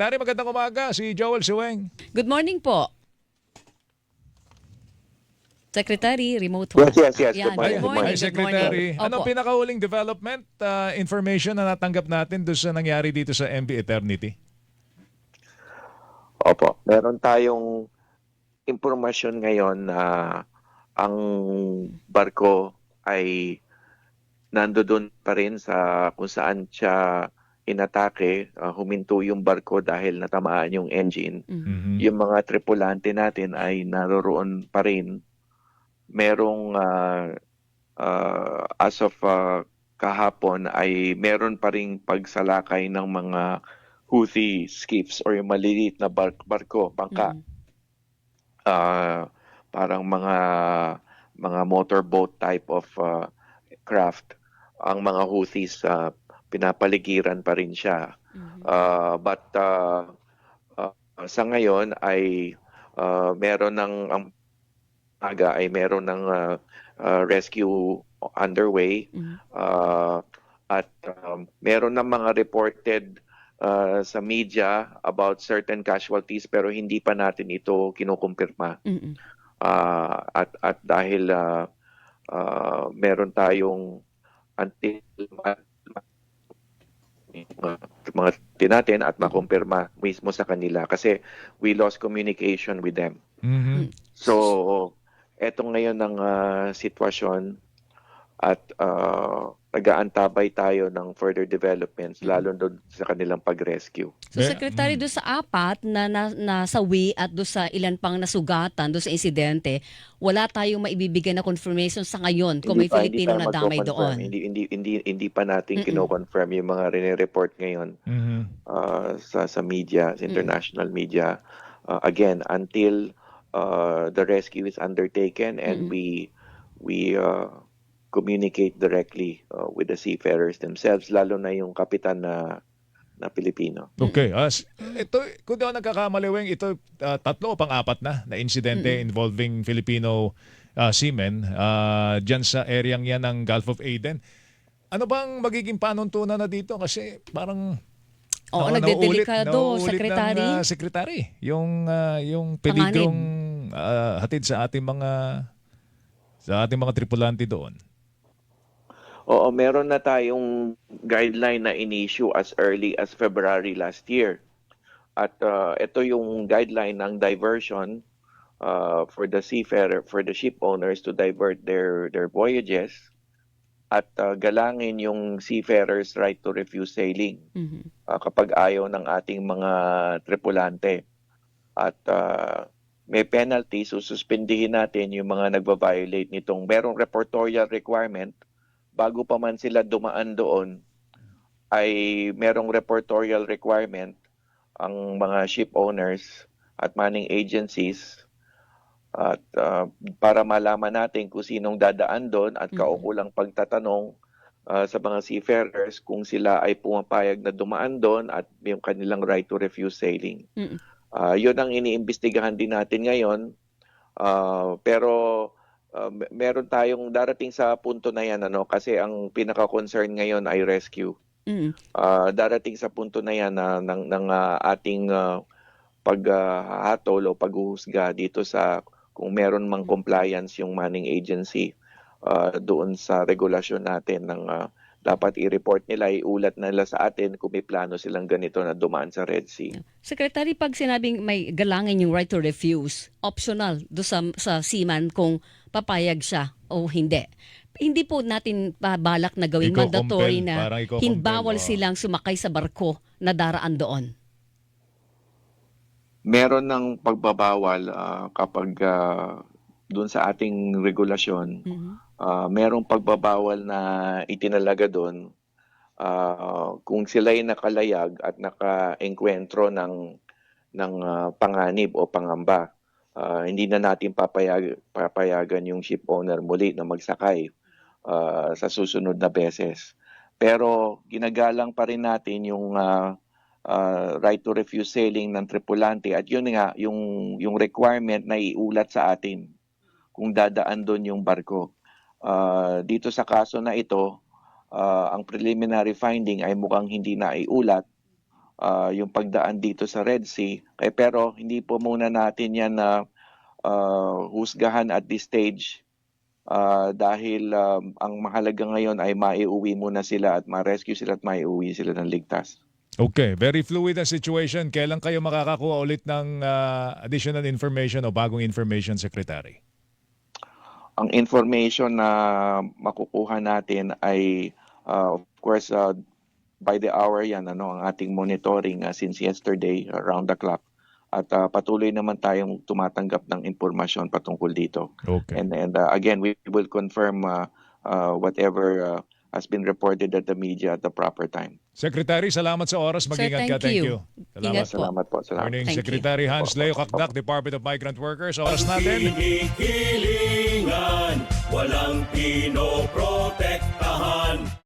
Secretary, magandang umaga. Si Joel Suweng. Good morning po. Secretary, remote Yes, yes, yes. Yan, Good morning, good good morning. Hi, good Secretary. morning. Anong Opo. pinakahuling development uh, information na natanggap natin doon sa nangyari dito sa MB Eternity? Opo. Meron tayong impormasyon ngayon na ang barko ay nandoon pa rin sa kung saan siya inatake, uh, huminto yung barko dahil natamaan yung engine. Mhm. Mhm. Yung mga tripulante natin ay naroroon pa rin. Merong uh, uh, as of uh, kahapon ay meron pa ring pagsalakay ng mga Houthi skiffs or yung maliliit na bar- barko, bangka. Mhm. Ah, parang mga mga motorboat type of uh, craft. Ang mga Houthis uh, pinapaligiran pa rin siya. Mhm. Uh, but uh, uh, sa ngayon ay uh, meron ng ang aga ay meron ng uh, uh, rescue underway Mhm. uh, at um, meron ng mga reported uh, sa media about certain casualties pero hindi pa natin ito kinukumpirma Mhm. uh, at at dahil uh, uh, meron tayong until mga, mga tinatin at makumpirma mismo sa kanila kasi we lost communication with them. Mhm. So, eto ngayon ang ah, sitwasyon at uh, nag-aantabay tayo ng further developments lalo doon sa kanilang pag-rescue. So Secretary, mm. doon sa apat na, na nasawi at doon sa ilan pang nasugatan doon sa insidente, wala tayong maibibigay na confirmation sa ngayon kung may pa- Filipino na damay doon. Hindi hindi hindi hindi pa natin Mm-mm. kino-confirm yung mga rene-report ngayon Mhm. uh, sa sa media, sa international media. Uh, again, until uh, the rescue is undertaken and Mm-mm. we we uh, communicate directly uh, with the seafarers themselves, lalo na yung kapitan na na Pilipino. Okay. As, ito, kung di ako nagkakamali, Weng, ito uh, tatlo o pang-apat na na insidente involving Filipino uh, seamen uh, dyan sa areang yan ng Gulf of Aden. Ano bang magiging panuntunan na dito? Kasi parang Oo, Nau- nagdedelikado, Secretary. ng, uh, secretary, yung uh, yung peligrong uh, hatid sa ating mga sa ating mga tripulante doon. Oo, meron na tayong guideline na in-issue as early as February last year. At uh, ito yung guideline ng diversion uh, for the seafarer, for the ship owners to divert their their voyages at uh, galangin yung seafarers right to refuse sailing Mhm. uh, kapag ayaw ng ating mga tripulante. At uh, may penalty, so suspindihin natin yung mga nagva-violate nitong merong reportorial requirement bago pa man sila dumaan doon ay merong reportorial requirement ang mga ship owners at manning agencies at uh, para malaman natin kung sinong dadaan doon at Mhm. kaukulang pagtatanong uh, sa mga seafarers kung sila ay pumapayag na dumaan doon at yung kanilang right to refuse sailing. Mm. Uh, yun ang iniimbestigahan din natin ngayon. Uh, pero uh, me- meron tayong darating sa punto na yan ano kasi ang pinaka-concern ngayon ay rescue. Mhm. Uh, darating sa punto na yan na ng, ng uh, ating uh, paghatol o paghuhusga dito sa kung meron mang compliance yung manning agency uh, doon sa regulasyon natin ng uh, dapat i-report nila, iulat nila sa atin kung may plano silang ganito na dumaan sa Red Sea. Secretary, pag sinabing may galangin yung right to refuse, optional do sa, sa seaman kung papayag siya o hindi. Hindi po natin balak na gawing mandatory na hinbawal oo. silang sumakay sa barko na daraan doon. Meron ng pagbabawal ah, kapag ah, doon sa ating regulasyon, Mhm. Ah, merong pagbabawal na itinalaga doon ah, kung sila'y nakalayag at naka-enkwentro ng ng ah, panganib o pangamba. ah, hindi na natin papayag, papayagan yung ship owner muli na magsakay ah, sa susunod na beses. Pero ginagalang pa rin natin yung ah, ah, right to refuse sailing ng tripulante at yun nga yung yung requirement na iulat sa atin kung dadaan doon yung barko. Ah, dito sa kaso na ito, ah, ang preliminary finding ay mukhang hindi na iulat ah, yung pagdaan dito sa Red Sea. Eh, pero hindi po muna natin yan na ah, husgahan at this stage Ah, dahil um, ang mahalaga ngayon ay maiuwi muna sila at ma-rescue sila at maiuwi sila ng ligtas. Okay, very fluid ang situation. Kailan kayo makakakuha ulit ng ah, additional information o bagong information, Secretary? Ang information na makukuha natin ay uh, of course uh, by the hour yan ano ang ating monitoring uh, since yesterday around the clock at uh, patuloy naman tayong tumatanggap ng impormasyon patungkol dito. Okay. And and uh, again we will confirm uh, uh, whatever uh, has been reported at the media at the proper time. Secretary, salamat sa oras. Sir, Mag-ingat ka. thank Thank you. you. Salamat. Ingat po. Salamat po. Salamat. Morning, Thank you. Secretary Hans Leo Kakdak, Department of Migrant Workers. Oras natin. Hinihilingan, walang pinoprotektahan.